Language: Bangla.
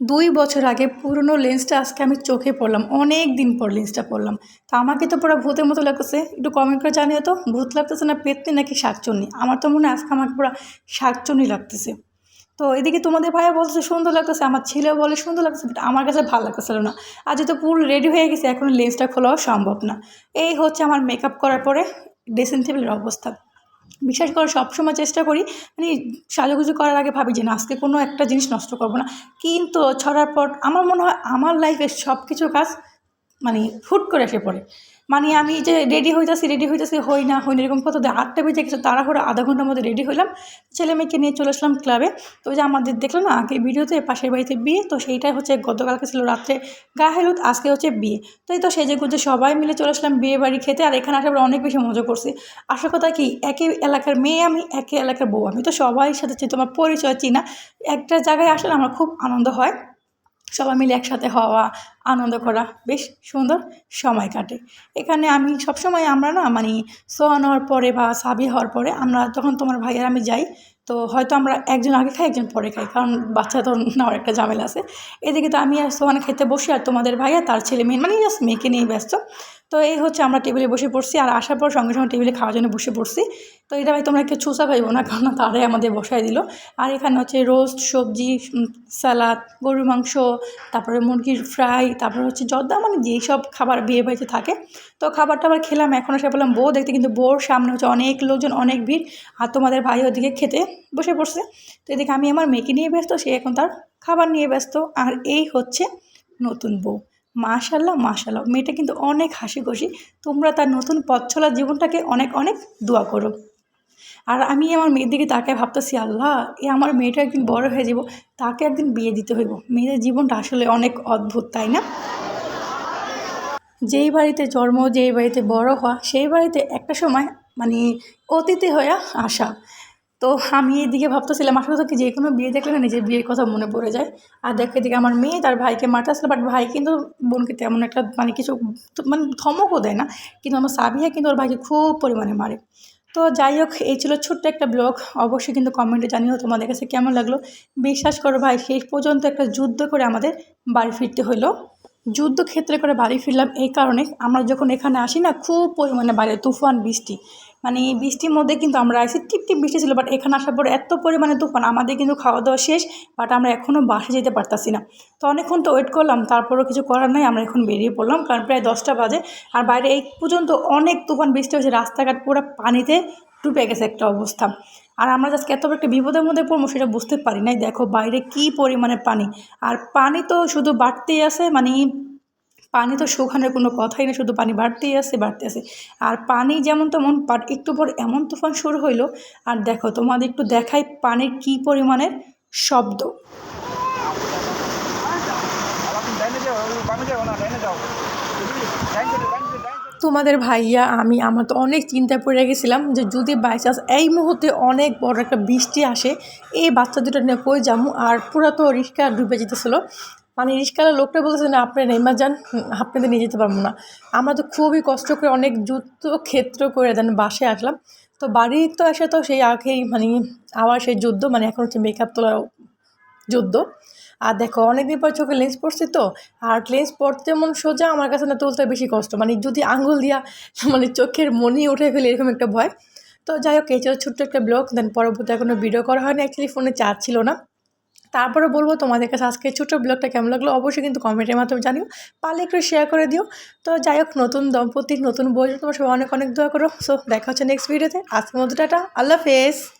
দুই বছর আগে পুরনো লেন্সটা আজকে আমি চোখে পড়লাম, অনেক দিন পর লেন্সটা পড়লাম। তো আমাকে তো পুরো ভূতের মতো লাগতেছে, একটু কমেন্ট করে জানিও তো, ভূত লাগতেছে না পেতনি নাকি শাকচুন্নি? আমার তো মনে হয় আজকে আমাকে পুরো শাকচুন্নি লাগতেছে। তো এদিকে তোমাদের ভাইয়া বলছে সুন্দর লাগতেছে, আমার ছেলেও বলে সুন্দর লাগতেছে বাট আমার কাছে ভালো লাগতেছিল না। আর যেহেতু পুরো রেডি হয়ে গেছে, এখন লেন্সটা খোলাও সম্ভব না। এই হচ্ছে আমার মেকআপ করার পরে ড্রেসিং টেবিলের অবস্থা। বিশ্বাস করো, সবসময় চেষ্টা করি মানে সাজুগুজু করার আগে ভাবি যে না, আজকে কোনো একটা জিনিস নষ্ট করব না। কিন্তু ছড়ার পর, আমার মনে হয়, আমার লাইফে সব কিছু কাজ মানে হুট করে এসে পড়ে। মানে আমি যে রেডি হইতেছি রেডি হইতেছি হই না হই না, এরকম কত আটটা বেজে কিছু তাড়াহুড়ো আধা ঘণ্টার মধ্যে রেডি হইলাম। ছেলে মেয়েকে নিয়ে চলে আসলাম ক্লাবে তো যে আমাদের দেখল না আগে ভিডিওতে পাশের বাড়িতে বিয়ে, তো সেইটাই হচ্ছে গতকালকে ছিল রাত্রে গা হলুদ, আজকে হচ্ছে বিয়ে। তো এই তো সেজে গুজে সবাই মিলে চলে আসলাম বিয়ে বাড়ি খেতে, আর এখানে আসার পর অনেক বেশি মজা করছি। আসল কথা কি একই এলাকার মেয়ে আমি একই এলাকার বউ আমি। তো সবাই সাথে তোমার পরিচয় চিনা, একটা জায়গায় আসলে আমার খুব আনন্দ হয়। সবাই মিলে একসাথে হওয়া আনন্দ করা, বেশ সুন্দর সময় কাটে। এখানে আমি সবসময় আমরা না মানে সোহান হওয়ার পরে বা সাবি হওয়ার পরে আমরা তখন তোমার ভাইয়ের আমি যাই, তো হয়তো আমরা একজন আগে খাই একজন পরে খাই, কারণ বাচ্চা তো নেওয়ার একটা ঝামেলা আছে। এদিকে তো আমি আর সোহান খেতে বসি আর তোমাদের ভাইয়া তার ছেলে মেয়ে মানে জাস্ট মেয়েকে নিয়ে ব্যস্ত। তো এই হচ্ছে আমরা টেবিলে বসে পড়ছি আর আসার পর সঙ্গে সঙ্গে টেবিলে খাওয়ার জন্য বসে পড়ছি। তো এটা ভাই, তোমরা কেউ ছুসা খাইবো না, কারণ তারাই আমাদের বসায় দিল। আর এখানে হচ্ছে রোস্ট সবজি স্যালাড গরুর মাংস, তারপরে মুরগির ফ্রাই তারপরে হচ্ছে জর্দা মানে যেই সব খাবার বিয়ে বাড়িতে থাকে, তো খাবার টাবার খেলাম। এখন এসে বললাম, বউ দেখতে কিন্তু বউর সামনে হচ্ছে অনেক লোকজন, অনেক ভিড়। আর তোমাদের ভাই ওদিকে খেতে বসে পড়ছে। তো এদিকে আমি আমার মেয়েকে নিয়ে ব্যস্ত, সে এখন তার খাবার নিয়ে ব্যস্ত। আর এই হচ্ছে নতুন বউ। মাশাল্লাহ মাশাল্লাহ মেয়েটা কিন্তু অনেক হাসি খুশি তোমরা তার নতুন পথ চলার জীবনটাকে অনেক অনেক দোয়া করো। আর আমি আমার মেয়ের দিকে তাকে ভাবতেছি, আল্লাহ, এ আমার মেয়েটা একদিন বড় হয়ে যাব তাকে একদিন বিয়ে দিতে হইব। মেয়েদের জীবনটা আসলে অনেক অদ্ভুত, তাই না? যেই বাড়িতে জন্ম, যেই বাড়িতে বড় হওয়া, সেই বাড়িতে একটা সময় মানে অতীতে হয়ে আসা। তো আমি এদিকে ভাবতেছিলাম, আসলে কি যে কোনো বিয়ে দেখলে না নিজের বিয়ের কথা মনে পড়ে যায়। আর দেখো এদিকে আমার মেয়ে তার ভাইকে মারতে বাট ভাই কিন্তু বোনকে তেমন একটা মানে কিছু মানে ধমকও দেয় না। কিন্তু আমার সাবিয়া কিন্তু ওর ভাইকে খুব পরিমাণে মারে। তো যাই হোক, এই ছিল ছোট্ট একটা ব্লগ। অবশ্যই কিন্তু কমেন্টে জানিও তোমাদের কাছে কেমন লাগল। বিশ্বাস করো ভাই, শেষ পর্যন্ত একটা যুদ্ধ করে আমাদের বাড়ি ফিরতে হলো। যুদ্ধক্ষেত্রে করে বাড়ি ফিরলাম এই কারণে। আমরা যখন এখানে আসি না, খুব পরিমাণে বাইরে তুফান, বৃষ্টি। মানে এই বৃষ্টির মধ্যে কিন্তু আমরা আসি টিপ টিপ বৃষ্টি ছিল বাট এখানে আসার পর এত পরিমাণে তুফান, আমাদের কিন্তু খাওয়া দাওয়া শেষ বাট আমরা এখনও বাসে যেতে পারতাছি না। তো অনেকক্ষণ তো ওয়েট করলাম, তারপরও কিছু করার নাই, আমরা এখন বেরিয়ে পড়লাম, কারণ প্রায় দশটা বাজে। আর বাইরে এই পর্যন্ত অনেক তুফান, বৃষ্টি হয়েছে, রাস্তাঘাট পুরো পানিতে ডুবে গেছে একটা অবস্থা। আর আমরা আজকে এত একটা বিপদের মধ্যে পড়ব সেটা বুঝতে পারি নাই। দেখো বাইরে কি পরিমাণে পানি। আর পানি তো শুধু বাড়তেই আছে মানে পানি তো শুকানোর কোনো কথাই না শুধু পানি বাড়তেই আসে বাড়তে আসে আর পানি যেমন তেমন বাট একটু পর এমন তুফান শুরু হইল। আর দেখো তোমাদের একটু দেখাই পানির কি পরিমাণের শব্দ। তোমাদের ভাইয়া, আমি, আমরা তো অনেক চিন্তায় পড়ে গেছিলাম যে যদি বাই চান্স এই মুহূর্তে অনেক বড় একটা বৃষ্টি আসে, এই বাচ্চা দুটো নিয়ে কই যাব? আর পুরা তো রিক্সা ডুবে যেতেছিল। মানে রিক্সাওয়ালা লোকটা বলতেছে, না, আপনি নেমা যান, আপনাদের নিয়ে যেতে পারব না। আমরা তো খুবই কষ্ট করে অনেক যুদ্ধ ক্ষেত্র করে দেন, বাসে আসলাম। তো বাড়ি তো এসে তো সেই আগেই মানে আবার সেই যুদ্ধ মানে এখন হচ্ছে মেকআপ তোলার যুদ্ধ। আর দেখো, অনেকদিন পর চোখে লেন্স পড়ছি তো, আর লেন্স পড়তে যেমন সোজা, আমার কাছে না তুলতে বেশি কষ্ট। মানে যদি আঙুল দিয়া মানে চোখের মনি উঠে ফেলে এরকম একটা ভয়। তো যাই হোক, এই ছিল ছোট্ট একটা ব্লগ দেন পরবর্তী কোনো ভিডিও করা হয়নি। অ্যাকচুয়ালি ফোনে চার্জ ছিল না। তারপরে বলব তোমাদের কাছে আজকে ছোটো ব্লগটা কেমন লাগল, অবশ্যই কিন্তু কমেন্টের মাধ্যমে জানিও। পারলে একটু শেয়ার করে দিও। তো যাই হোক, নতুন দম্পতির নতুন বই তোমার সবাই অনেক অনেক দোয়া করো। সো দেখা হচ্ছে নেক্সট ভিডিওতে আজকের মতো টাটা, আল্লাহ হাফেজ।